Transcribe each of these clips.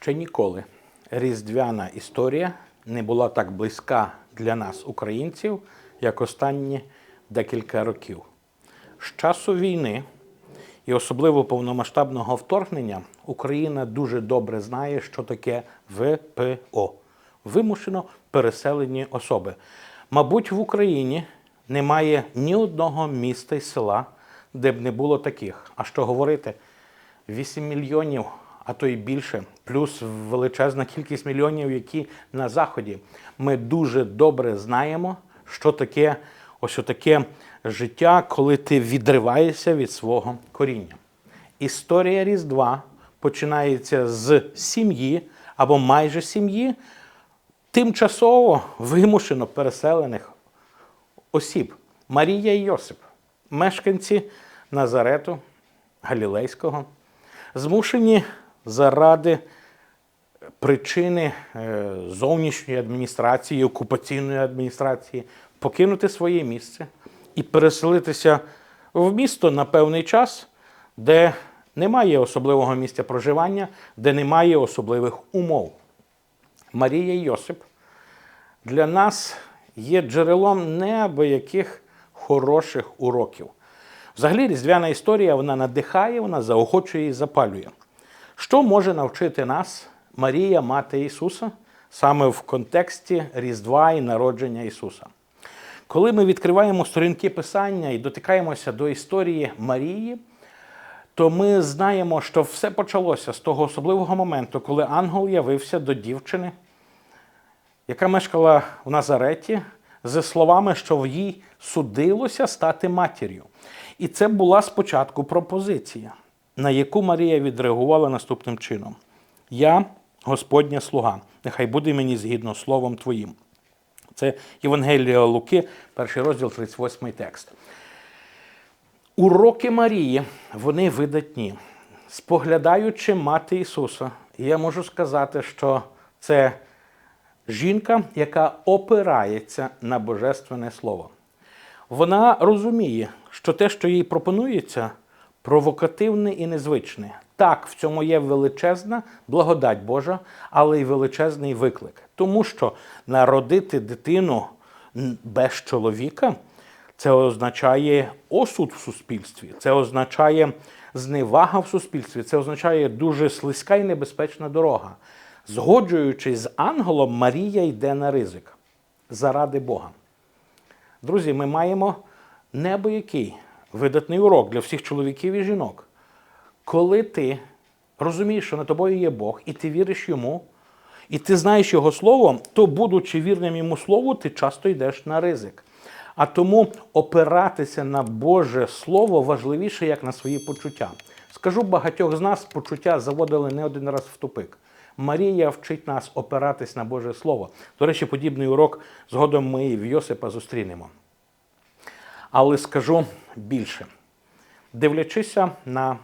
Ще ніколи різдвяна історія не була так близька для нас, українців, як останні декілька років. З часу війни і особливо повномасштабного вторгнення Україна дуже добре знає, що таке ВПО вимушено переселені особи. Мабуть, в Україні немає ні одного міста і села, де б не було таких. А що говорити? 8 мільйонів, а то й більше, плюс величезна кількість мільйонів, які на заході. Ми дуже добре знаємо, що таке ось таке життя, коли ти відриваєшся від свого коріння. Історія Різдва починається з сім'ї або майже сім'ї, тимчасово вимушено переселених осіб. Марія і Йосип, мешканці Назарету, Галілейського, змушені заради причини е, зовнішньої адміністрації, окупаційної адміністрації покинути своє місце і переселитися в місто на певний час, де немає особливого місця проживання, де немає особливих умов. Марія Йосип для нас є джерелом неабияких хороших уроків. Взагалі, різдвяна історія вона надихає, вона заохочує і запалює. Що може навчити нас Марія, мати Ісуса, саме в контексті Різдва і народження Ісуса? Коли ми відкриваємо сторінки Писання і дотикаємося до історії Марії, то ми знаємо, що все почалося з того особливого моменту, коли ангел явився до дівчини, яка мешкала в Назареті, з словами, що в їй судилося стати матір'ю. І це була спочатку пропозиція, на яку Марія відреагувала наступним чином: Я, Господня слуга, нехай буде мені згідно словом Твоїм. Це Євангелія Луки, перший розділ, 38 текст. Уроки Марії, вони видатні. Споглядаючи мати Ісуса, я можу сказати, що це жінка, яка опирається на Божественне Слово. Вона розуміє, що те, що їй пропонується, провокативне і незвичне. Так, в цьому є величезна благодать Божа, але й величезний виклик. Тому що народити дитину без чоловіка це означає осуд в суспільстві, це означає зневага в суспільстві, це означає дуже слизька і небезпечна дорога. Згоджуючись з ангелом, Марія йде на ризик заради Бога. Друзі, ми маємо неабиякий видатний урок для всіх чоловіків і жінок. Коли ти розумієш, що на тобою є Бог, і ти віриш йому, і ти знаєш його слово, то, будучи вірним йому слову, ти часто йдеш на ризик. А тому опиратися на Боже Слово важливіше, як на свої почуття. Скажу, багатьох з нас почуття заводили не один раз в тупик. Марія вчить нас опиратись на Боже Слово. До речі, подібний урок згодом ми в Йосипа зустрінемо. Але скажу більше. Дивлячися на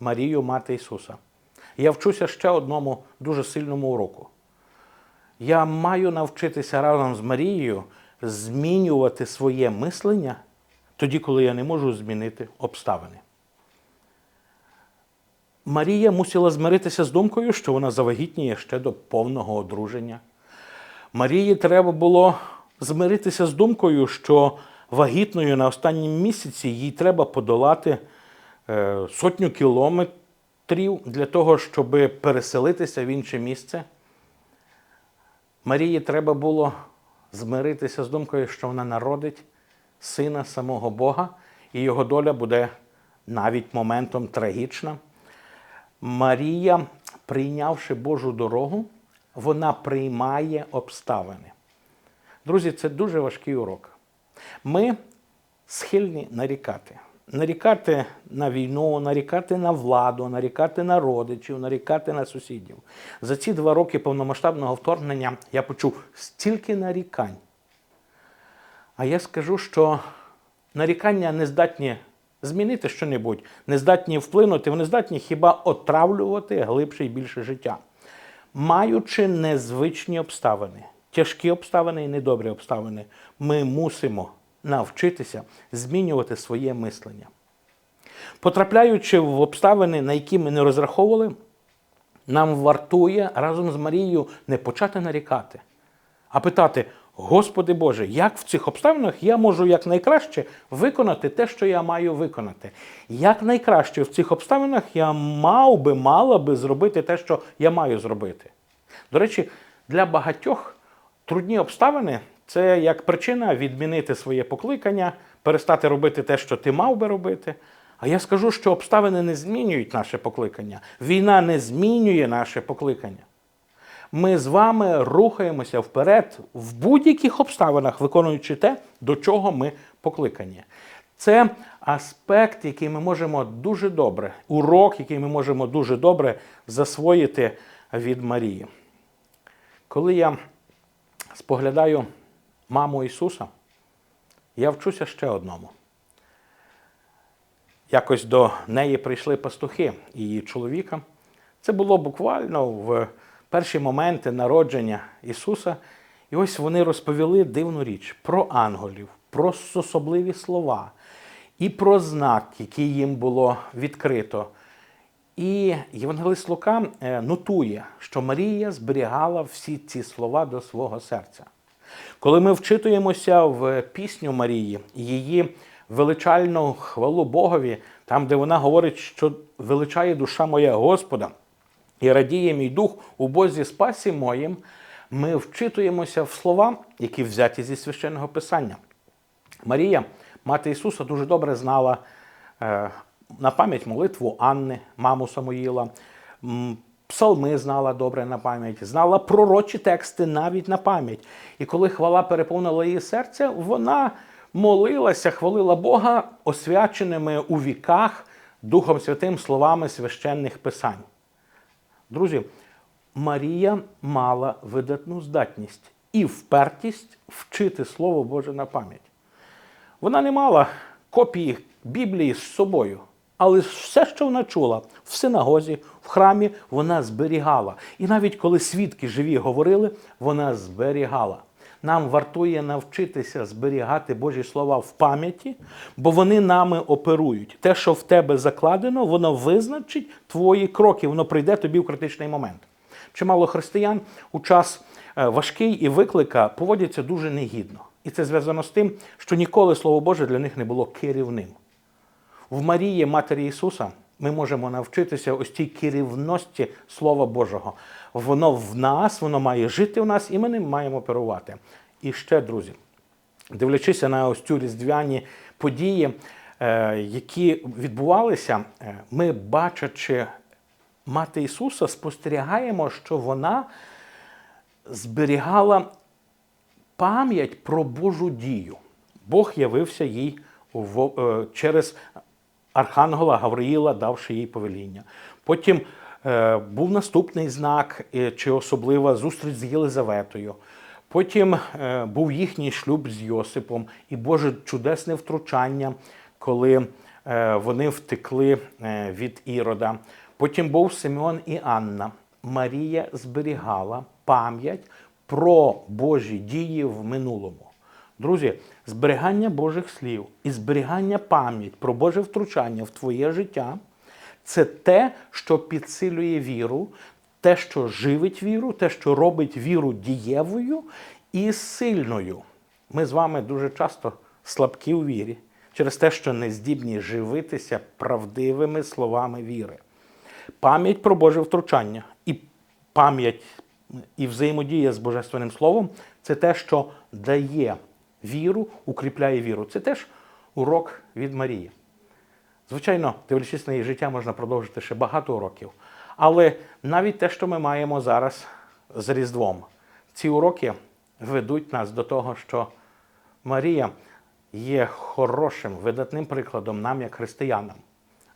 Марію, мати Ісуса, я вчуся ще одному дуже сильному уроку. Я маю навчитися разом з Марією змінювати своє мислення тоді, коли я не можу змінити обставини. Марія мусила змиритися з думкою, що вона завагітніє ще до повного одруження. Марії треба було змиритися з думкою, що вагітною на останнім місяці їй треба подолати е, сотню кілометрів для того, щоб переселитися в інше місце. Марії треба було змиритися з думкою, що вона народить сина самого Бога, і його доля буде навіть моментом трагічна. Марія, прийнявши Божу дорогу, вона приймає обставини. Друзі, це дуже важкий урок. Ми схильні нарікати. Нарікати на війну, нарікати на владу, нарікати на родичів, нарікати на сусідів. За ці два роки повномасштабного вторгнення я почув стільки нарікань. А я скажу, що нарікання не здатні змінити щонебудь, не здатні вплинути, вони здатні хіба отравлювати глибше і більше життя. Маючи незвичні обставини, тяжкі обставини і недобрі обставини, ми мусимо навчитися змінювати своє мислення. Потрапляючи в обставини, на які ми не розраховували, нам вартує разом з Марією не почати нарікати, а питати: Господи Боже, як в цих обставинах я можу якнайкраще виконати те, що я маю виконати? Як найкраще в цих обставинах я мав би, мала би зробити те, що я маю зробити? До речі, для багатьох трудні обставини це як причина відмінити своє покликання, перестати робити те, що ти мав би робити. А я скажу, що обставини не змінюють наше покликання. Війна не змінює наше покликання. Ми з вами рухаємося вперед в будь-яких обставинах, виконуючи те, до чого ми покликані. Це аспект, який ми можемо дуже добре, урок, який ми можемо дуже добре засвоїти від Марії. Коли я споглядаю маму Ісуса, я вчуся ще одному. Якось до неї прийшли пастухи її чоловіка. Це було буквально в перші моменти народження Ісуса. І ось вони розповіли дивну річ про ангелів, про особливі слова і про знак, який їм було відкрито. І Євангелист Лука е, нотує, що Марія зберігала всі ці слова до свого серця. Коли ми вчитуємося в пісню Марії, її величальну хвалу Богові, там, де вона говорить, що величає душа моя Господа, і радіє мій дух у Бозі спасі моїм, ми вчитуємося в слова, які взяті зі священного писання. Марія, мати Ісуса, дуже добре знала е, на пам'ять молитву Анни, маму Самуїла. Псалми знала добре на пам'ять, знала пророчі тексти навіть на пам'ять. І коли хвала переповнила її серце, вона молилася, хвалила Бога освяченими у віках Духом Святим словами священних писань. Друзі, Марія мала видатну здатність і впертість вчити Слово Боже на пам'ять. Вона не мала копії Біблії з собою, але все, що вона чула в синагозі, в храмі, вона зберігала. І навіть коли свідки живі говорили, вона зберігала. Нам вартує навчитися зберігати Божі слова в пам'яті, бо вони нами оперують. Те, що в тебе закладено, воно визначить твої кроки, воно прийде тобі в критичний момент. Чимало християн у час е, важкий і виклика поводяться дуже негідно. І це зв'язано з тим, що ніколи Слово Боже для них не було керівним. В Марії, Матері Ісуса, ми можемо навчитися ось цій керівності Слова Божого. Воно в нас, воно має жити в нас, і ми ним маємо оперувати. І ще, друзі, дивлячися на ось цю різдвяні події, е, які відбувалися, е, ми, бачачи мати Ісуса, спостерігаємо, що вона зберігала пам'ять про Божу дію. Бог явився їй е, через Архангела Гавриїла, давши їй повеління. Потім е, був наступний знак е, чи особлива зустріч з Єлизаветою. Потім е, був їхній шлюб з Йосипом і Боже чудесне втручання, коли е, вони втекли е, від Ірода. Потім був Симеон і Анна. Марія зберігала пам'ять про Божі дії в минулому. Друзі, зберігання Божих слів і зберігання пам'ять про Боже втручання в твоє життя це те, що підсилює віру, те, що живить віру, те, що робить віру дієвою і сильною. Ми з вами дуже часто слабкі у вірі через те, що не здібні живитися правдивими словами віри. Пам'ять про Боже втручання і пам'ять і взаємодія з Божественним Словом це те, що дає віру, укріпляє віру. Це теж урок від Марії. Звичайно, дивлячись на її життя, можна продовжити ще багато уроків. Але навіть те, що ми маємо зараз з Різдвом, ці уроки ведуть нас до того, що Марія є хорошим, видатним прикладом нам, як християнам.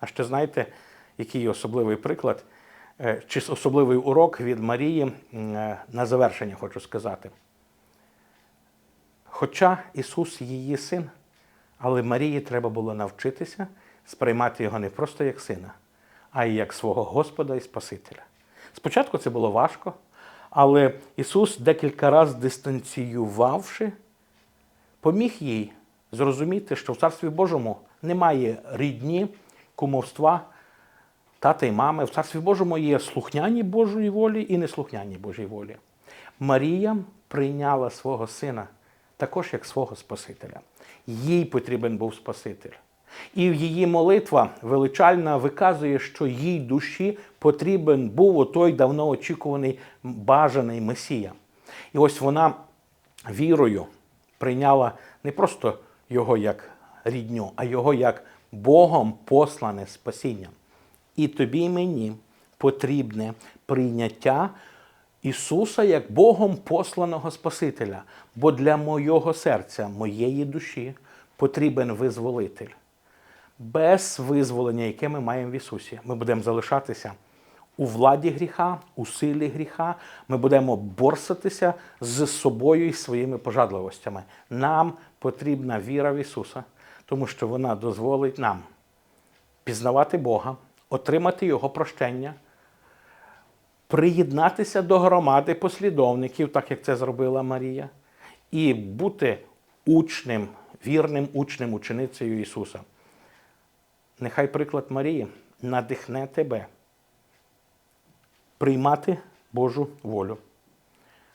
А ще знаєте, який особливий приклад, е, чи особливий урок від Марії е, на завершення хочу сказати. Хоча Ісус її син, але Марії треба було навчитися сприймати його не просто як сина, а й як свого Господа і Спасителя. Спочатку це було важко, але Ісус, декілька разів дистанціювавши, поміг їй зрозуміти, що в Царстві Божому немає рідні, кумовства, тата і мами в Царстві Божому є слухняні Божої волі і неслухняні Божої волі. Марія прийняла свого сина також як свого Спасителя. Їй потрібен був Спаситель. І її молитва величальна виказує, що їй душі потрібен був отой давно очікуваний бажаний Месія. І ось вона вірою прийняла не просто його як рідню, а його як Богом послане спасіння. І тобі мені потрібне прийняття Ісуса як Богом посланого Спасителя. Бо для моєго серця, моєї душі потрібен визволитель. Без визволення, яке ми маємо в Ісусі, ми будемо залишатися у владі гріха, у силі гріха. Ми будемо борсатися з собою і своїми пожадливостями. Нам потрібна віра в Ісуса, тому що вона дозволить нам пізнавати Бога, отримати Його прощення, приєднатися до громади послідовників, так як це зробила Марія, і бути учнем, вірним учнем, ученицею Ісуса. Нехай приклад Марії надихне тебе приймати Божу волю,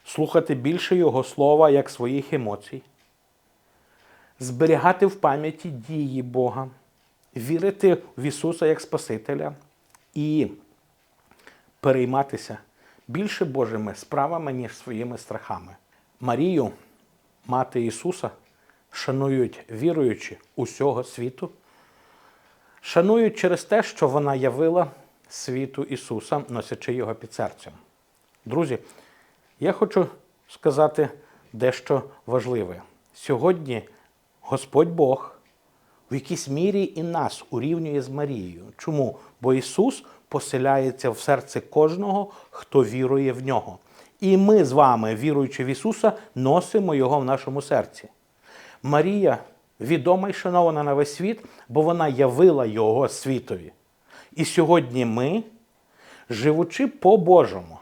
слухати більше Його слова як своїх емоцій, зберігати в пам'яті дії Бога, вірити в Ісуса як Спасителя і перейматися більше Божими справами, ніж своїми страхами. Марію, мати Ісуса, шанують віруючі усього світу, шанують через те, що вона явила світу Ісуса, носячи його під серцем. Друзі, я хочу сказати дещо важливе. Сьогодні Господь Бог в якійсь мірі і нас урівнює з Марією. Чому? Бо Ісус поселяється в серце кожного, хто вірує в нього. І ми з вами, віруючи в Ісуса, носимо Його в нашому серці. Марія відома і шанована на весь світ, бо вона явила Його світові. І сьогодні ми, живучи по-божому,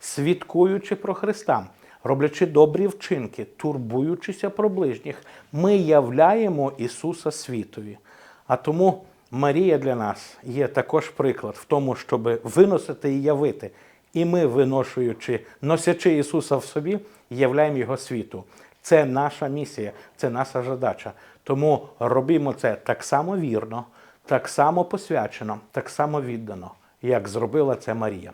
свідкуючи про Христа, роблячи добрі вчинки, турбуючися про ближніх, ми являємо Ісуса світові. А тому Марія для нас є також приклад в тому, щоб виносити і явити. І ми, виношуючи, носячи Ісуса в собі, являємо Його світу. Це наша місія, це наша задача. Тому робімо це так само вірно, так само посвячено, так само віддано, як зробила це Марія.